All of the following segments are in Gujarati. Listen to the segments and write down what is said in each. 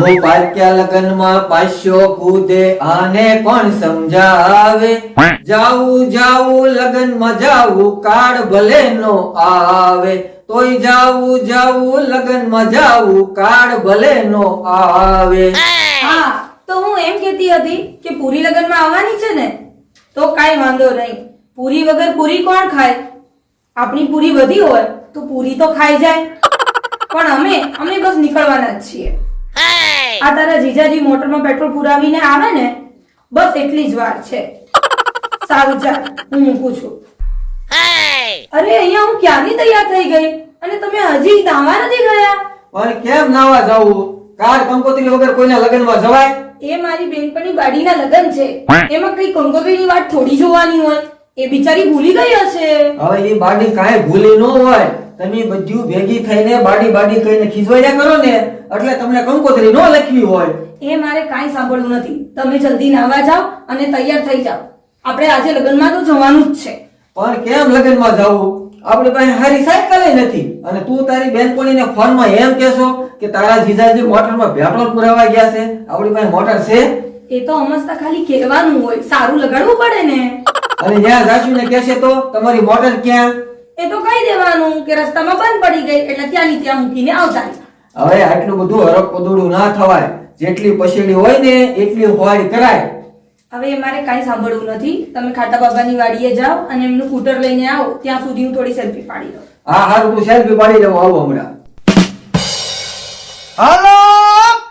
હું પાક્યા લગનમાં પાશ્યો કૂદે આને કોણ સમજાવે? જાવું જાવું લગનમાં જાવું કાળ ભલે નો આવે. તોય જાવું જાવું લગનમાં જાવું કાળ ભલે નો આવે. હા તો હું એમ કહેતી હતી કે પૂરી લગ્નમાં આવવાની છે ને તો કાઈ વાંધો નહીં. પૂરી વગર પૂરી કોણ ખાય? આપણી પૂરી વધી હોય તો પૂરી તો ખાઈ જાય. પણ અમે અમે બસ નીકળવાના જ છીએ. આ તારા જીજાજી મોટરમાં પેટ્રોલ પુરાવીને આવે ને બસ એટલી જ વાર છે. સારું ચાલ હું મૂકું છું. અરે અહીંયા હું ક્યારની તૈયાર થઈ ગઈ? અને તમે હજી નાવા નથી ગયા? પણ કેમ નાવા જાવું? કાર કંકોત્રી વગર કોઈના લગ્નમાં જવાય? એ મારી બેનપણી બાડીના લગ્ન છે. એમાં કઈ કંકોત્રીની વાત થોડી જોવાની હોય? એ બિચારી ભૂલી ગઈ હશે. હવે એ બાડી કાંઈ ભૂલી ન હોય. તમે બધું ભેગી થઈને બાડી બાડી કહીને ખીજવાયા કરો ને એટલે તમને કંકોત્રી ન લખવી હોય. એ મારે કાંઈ સાંભળવું નથી. તમે જલ્દી નાવા જાઓ અને તૈયાર થઈ જાઓ. આપણે આજે લગ્નમાં તો જવાનું જ છે. પણ કેમ લગ્નમાં જવું? આપણી પાસે હારી સાયકલ નથી. અને તું તારી બેનપણીને ફોનમાં એમ કહેશો કે તારા જીજાજી મોટરમાં પેટ્રોલ પુરાવા ગયા છે. આપણી પાસે મોટર છે. એ તો અમસ્તા ખાલી કહેવાનું હોય. સારું લગાડવું પડે ને. અને જ્યાં જાશુને કહેશે તો તમારી મોટર ક્યાં? એ તો કહી દેવાનું કે રસ્તામાં બંધ પડી ગઈ એટલે ત્યાંની ત્યાં મૂકીને આવતા હવે આટલું બધું હરક પદુડું ના થવાય. જેટલી પછેડી હોય ને એટલી હોવાળી કરાય. હવે મારે કાંઈ સાંભળવું નથી. તમે ખાટા બાબાની વાડીએ જાઓ અને એમનું સ્કૂટર લઈને આવો. ત્યાં સુધી હું થોડી સેલ્ફી પાડી દઉં. હા હા તું સેલ્ફી પાડી દઉં. આવો હમણાં. હાલો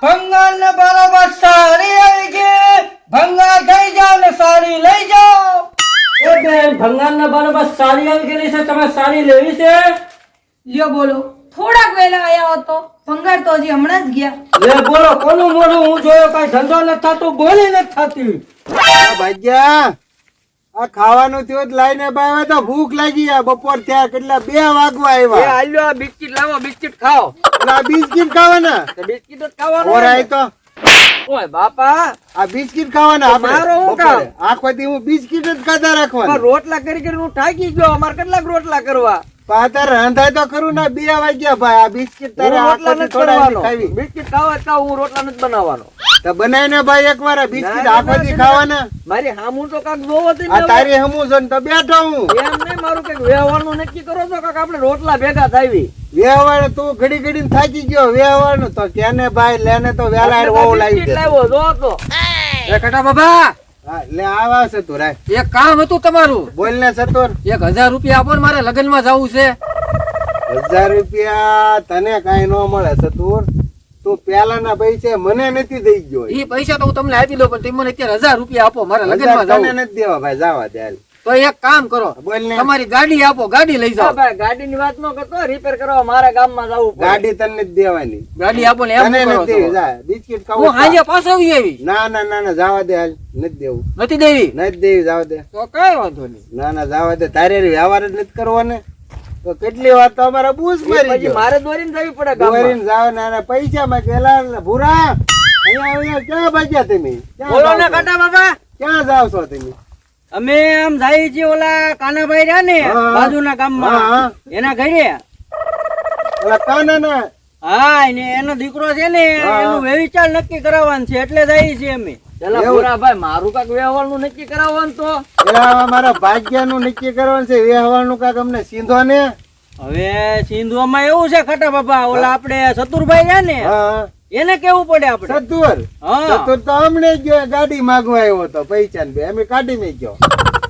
ભંગાર ને બરાબર સારી આવી ગઈ. ભંગાર થઈ જાવ ને સારી લઈ જાઓ. એ બેન ભંગાર ને બસ સારી આવી ગયેલી છે તમે સારી લેવી છે? લ્યો બોલો થોડાક વહેલા આયા હતો ભંગાર તો હજી હમણાં જ ગયા. લે બોલો કોનું મોઢું? હું જોયો કઈ ધંધો નથી થતો બોલી નથી થતી. ભાગ્યા આ ખાવાનું થયું જ લાઈને બાવે તો ભૂખ લાગી આ બપોર થયા કેટલા બે વાગવા એ આવ્યા આલ્યો આ બિસ્કિટ લાવો બિસ્કિટ ખાઓ. એટલે આ બિસ્કિટ ખાવાના? તો બિસ્કિટ જ ખાવાનું ઓરાય તો. ઓય બાપા આ બિસ્કિટ ખાવાના મારો હું બપોરે. આખો દી હું બિસ્કિટ જ ખાતા રાખવાના. રોટલા કરી કરી હું થાકી ગયો અમારે કેટલાક રોટલા કરવા? પાતર રંધાય તો ખરું ને બે વાગ્યા ભાઈ આ બિસ્કિટ તારે રોટલા નથી કરવાનો બિસ્કિટ ખાવા તો હું રોટલા નથી બનાવવાનો. તો બનાવીને ભાઈ એકવાર બિસ્કિટ ના, આખો દી ખાવાના. મારી હામું તો કાક બહુ હતી આ તારી હામું છે ને તો બેઠો હું. એમ નહીં મારું કંઈક વ્યવહારનું નક્કી કરો છો કાક આપણે રોટલા ભેગા થાવી. વ્યવહાર તું ઘડી ઘડી થાકી ગયો વ્યવહારનું તો કેને ભાઈ લેને તો વેલા વહુ લાવી લાવ્યો જો તો. એ! કટા બાબા લે આવા તું એક કામ હતું તમારું. બોલ ને સતોર. એક હજાર રૂપિયા આપો ને મારે લગ્નમાં જવું છે. હજાર રૂપિયા તને કઈ ન મળે સતુર. તું પેલાના પૈસા મને નથી દઈ ગયો. એ પૈસા તો હું તમને આપી દઉં પણ તમે મને અત્યારે હજાર રૂપિયા આપો મારે લગ્નમાં જવું. નથી દેવા ભાઈ જવા દે. તો એક કામ કરો તમારી ગાડી આપો ગાડી લઈ જાઓ. ગાડી ની વાત નો કરતો રિપેર કરવા મારા ગામમાં જવું ગાડી તને દેવાની. ગાડી આપો ને એમ બિસ્કિટ હું હાજે પાછો આવી આવી. ના ના ના ના જવા દે હાલ નથી દેવું. નથી દેવી? નથી દેવી જવા દે. તો કઈ વાંધો નહીં. ના ના જાવા દે. તારે વ્યવહાર જ નથી કરવો ને તો કેટલી વાર તો અમારા બૂસ મારી પછી મારે મારે દોરીને જવી પડે ગામમાં. દોરીને જાવ ના ના પૈસા માં પેલા ભૂરા. અહીંયા અહીંયા ક્યાં ભાગ્યા તમે? બોલો ને કાટા બાબા ક્યાં જાવ છો તમે? અમે આમ જાય છે ઓલા કાનાભાઈ રહ્યા ને. બાજુના ગામમાં. એના ઘરે ઓલા કાના ના હા ને એનો દીકરો છે ને. એનું વેવિચાર નક્કી કરાવવાનું છે એટલે જઈએ છીએ અમે પેલા એવું? ભૂરાભાઈ મારું કાક વ્યવહારનું નક્કી કરાવવાનું તો પેલા અમારા ભાગ્યનું નક્કી કરવાનું છે વ્યવહારનું કાક અમને સીધો ને હવે સિંધુમાં એવું છે ખટા બાબા ઓલા આપણે ચતુરભાઈ રહ્યા ને હા એને કેવું પડે આપણે? સતુર સતુર તો અમને ગયો ગાડી માંગવા આવ્યો હતો પૈસા ને અમે કાઢી મેં ગયો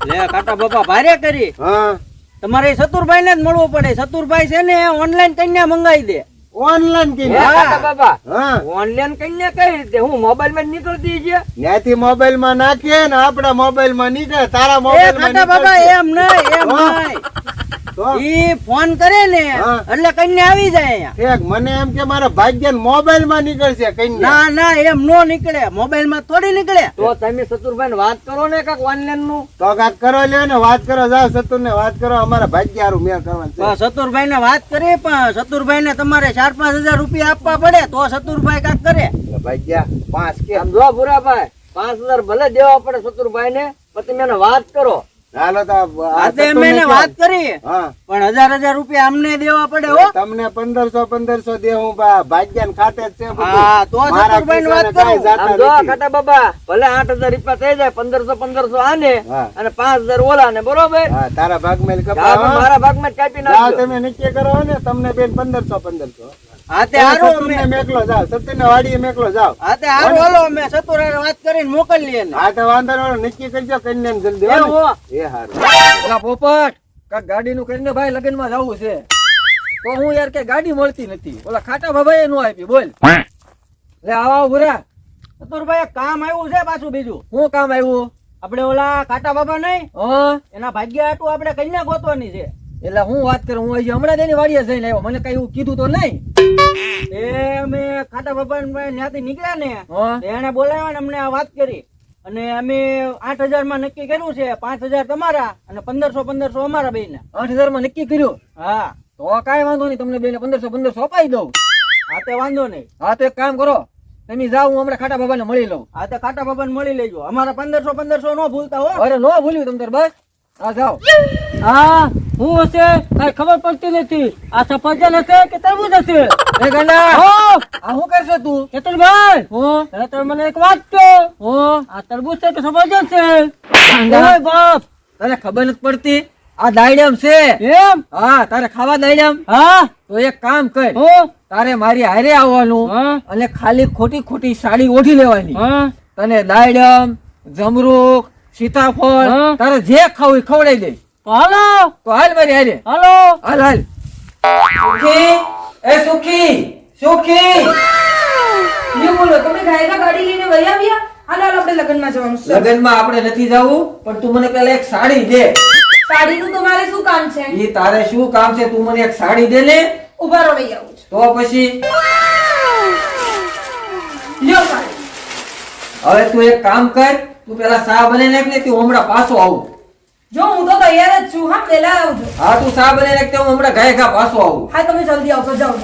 લે કાટા બાપા ભારે કરી. હા. તમારે સતુરભાઈ ને જ મળવું પડે. સતુરભાઈ છે ને ઓનલાઈન કન્યા મંગાવી દે. ઓનલાઈન કઈ બાબા હા. ઓનલાઈન કન્યા કઈ રીતે? હું મોબાઈલમાં નીકળતી છે. ત્યાંથી મોબાઈલમાં નાખીએ ને આપડા મોબાઈલમાં નીકળે તારા મોબાઈલમાં ખાટા બાબા એમ નહીં એમ નહીં. તો ઈ ફોન કરે ને એટલે કઈને આવી જાય અહીંયા. મને એમ કે મારા ભાગ્ય મોબાઈલમાં નીકળશે કઈ ના ના એમ નો નીકળે. મોબાઈલમાં થોડી નીકળે. તો તમે સતુરભાઈ વાત કરો ને કાક ઓનલાઈનનું? તો કાક કરો લ્યો ને વાત કરો. જાઓ સતુર ને વાત કરો. અમારા ભાગ્ય હારું મેળ કરવાનું સતુરભાઈ ને વાત કરી પણ સતુરભાઈ ને તમારે ચાર પાંચ હજાર રૂપિયા આપવા પડે તો સતુરભાઈ કાક કરે. ભાગ્યા પાંચ કે? આમ જો ભૂરાભાઈ પાંચ હજાર ભલે દેવા પડે સતુરભાઈ ને પછી તમે વાત કરો. મેં. વાત કરી પણ હજાર હજાર રૂપિયા અમને દેવા પડે હો તમને પંદરસો પંદરસો દે હું ભાગ્યાન ખાતે જ છે બધું. હા, તો મારા સતુરભાઈને વાત ખિસ્સાને કાંઈ કરું. જાતા આમ જો નથી. ખાટા બાબા ભલે આઠ હજાર રૂપિયા થઈ જાય પંદરસો પંદરસો આને અને પાંચ હજાર ઓલા ને બરોબર તારા ભાગમાં મારા ભાગમાં જ કાપી જાઓ તમે નક્કી કરો ને તમને બેન પંદરસો પંદરસો હા તે હારું અમે- મેકલો જાવ સતુરને વાડીએ મેકલો જાઓ. હા તે હારું. હાલો અમે સતુર વાત કરીને મોકલીએ ને હા તો વાંધો નહીં નક્કી કરજો કન્યાને જલ્દી હો એ હારું. ઓલા પોપટ કાક ગાડીનું કરીને ભાઈ લગ્નમાં જવું છે. તો હું યાર કે ગાડી મળતી નથી. ઓલા ખાટા બાબાએ નો આપી બોલ. લે આવા ભૂરા સતુરભાઈ કામ આવ્યું છે પાછું બીજું. શું કામ આવ્યું? આપણે ઓલા કાટા બાબા નહીં? હા. એના ભાગ્ય હાટું આપણે કન્યા ગોતવાની છે. એટલે હું વાત કરું હું હમણાં તેની વાડીએ જઈને આવ્યો. મને કઈ એવું કીધું તો નહીં. એ અમે ખાટા બાપા ત્યાંથી નીકળ્યા ને એને બોલાવ્યા ને અમને આ વાત કરી. અને અમે આઠ હજારમાં નક્કી કર્યું છે પાંચ હજાર તમારા અને પંદરસો પંદરસો અમારા બે આઠ હજારમાં નક્કી કર્યું? હા. તો કાઈ વાંધો નહીં તમને બેન પંદરસો પંદરસો અપાઈ દઉં. હા તે વાંધો નહીં. હા તો એક કામ કરો તમે જાઓ હું હમણાં ખાટા બાબાને મળી લઉં. હા તો ખાટા બાબા મળી લેજો. અમારા પંદરસો પંદરસો નો ભૂલતા હો. અરે નો ભૂલ્યું તમ તાર બસ. હા જાઓ. હા. હું હશે કઈ ખબર પડતી નથી. આ સફરજન હશે કે તરબૂજ હશે? એ ગાંડા! હો! આ હું કરશે તું? કેતનભાઈ! હો? હવે તમે મને એક વાત કહો. હો? આ તરબૂજ છે કે સફરજન છે? ઓય બાપ! તને ખબર નથી પડતી? આ દાયડમ છે. એમ? હા તારે ખાવા દાયડમ? હા? તો એક કામ કર. હો? તારે મારી હારે આવવાનું હા? અને ખાલી ખોટી ખોટી સાડી ઓઢી લેવાની. હા? તને દાયડમ જમરૂક સીતાફળ. તારે જે ખાવું ખવડાવી દે હાલો. તો હાલ મારી હાલે હાલો. હાલ હાલ. સુખી? એ સુખી સુખી. લ્યો બોલો તમે ગાયકા ગાડી લઈને વહી આવ્યા? હાલો હાલ આપણે લગ્નમાં જવાનું છે. લગ્નમાં આપણે નથી જવું પણ તું મને પહેલા એક સાડી દે. સાડીનું તમારે શું કામ છે? એ તારે શું કામ છે? તું મને એક સાડી દે ને. ઊભા રહો વહી આવું તો પછી? લ્યો સાડી. હવે તું એક કામ કર તું પેલા સા બને નાખ ને તું હમણાં પાછો આવું. જો હું તો તૈયાર જ છું હા પહેલા આવજો. હા તું સા બને રાખતે હું હમણાં ગાય ખા પાછો આવું. હા તમે જલ્દી આવશો જાઓ.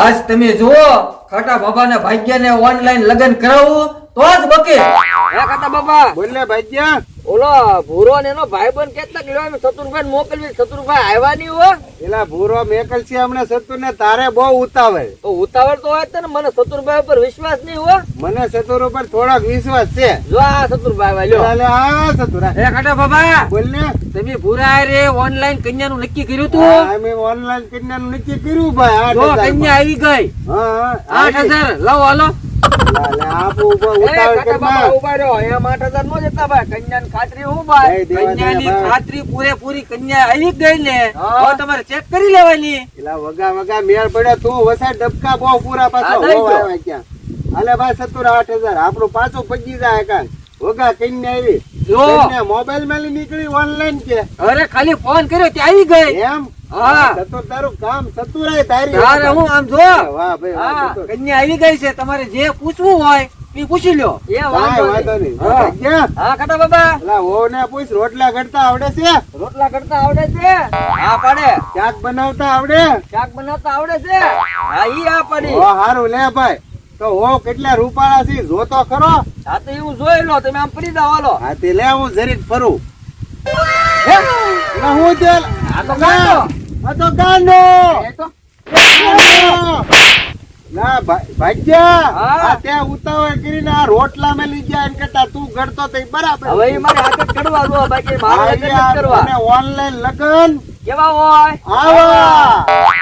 આજ તમે જુઓ ખાટા બાબાના ભાગ્યને ઓનલાઈન લગ્ન કરાવું તો જ બકે. હે ખાટા બાબા. બોલ ને ભાગ્યા. ઓલો ભૂરો ને એનો ભાઈબંધ કેટલા કિલો શત્રુભાઈ મોકલવી. શત્રુભાઈ આવ્યા નહીં હો. એલા ભૂરો મેકલ છે હમણાં સતુ ને તારે બહુ ઉતાવળ. તો ઉતાવળ તો હોય ને મને શત્રુભાઈ ઉપર વિશ્વાસ નહીં હો. મને સતુર ઉપર થોડોક વિશ્વાસ છે. જો આ શત્રુભાઈ આવ્યા લ્યો. આ સતુરા એ ખાટા બાબા બોલ ને. તમે ભૂરા રે ઓનલાઈન કન્યાનું નક્કી કર્યું તું? હા, અમે ઓનલાઈન કન્યા નું નક્કી કર્યું ભાઈ. આ કન્યા આવી ગઈ. હા, હા, આઠ આવી. હજાર. લાવો હાલો. આવી આપણું પાછું પચી જાય કાંઈ. વગા કન્યા આવી. જો. મોબાઈલમાં નીકળી ઓનલાઈન કે. અરે ખાલી ફોન કર્યો ત્યાં આવી ગઈ. એમ? તમારે જે પૂછવું હોય એ પૂછી લો એ વાંધો નહીં. હા. બાબા. પૂછ રોટલા ઘડતા આવડે છે? રોટલા ઘડતા આવડે છે? હા પડે. શાક બનાવતા આવડે? શાક બનાવતા આવડે છે? હા ઈ આ પડી. સારું હારું લે ભાઈ. તો હો કેટલા રૂપાળા છે જોતો ખરો? હા તો એવું જોઈ લો તમે આમ પડી જાવ હાલો. હા તે લે હું જરીક ફરું. હે? ના હું તે આ તો ગાંડો. ના ભાગ્યા હા. આ તે ઉતાવળ કરીને આ રોટલા મેં લઈ ગયા એમ કરતા તું ઘડતો તો બરાબર હવે મારે હાથે કરવા દો બાકી મારે કરવા ઓનલાઈન લગન કેવા હોય આવા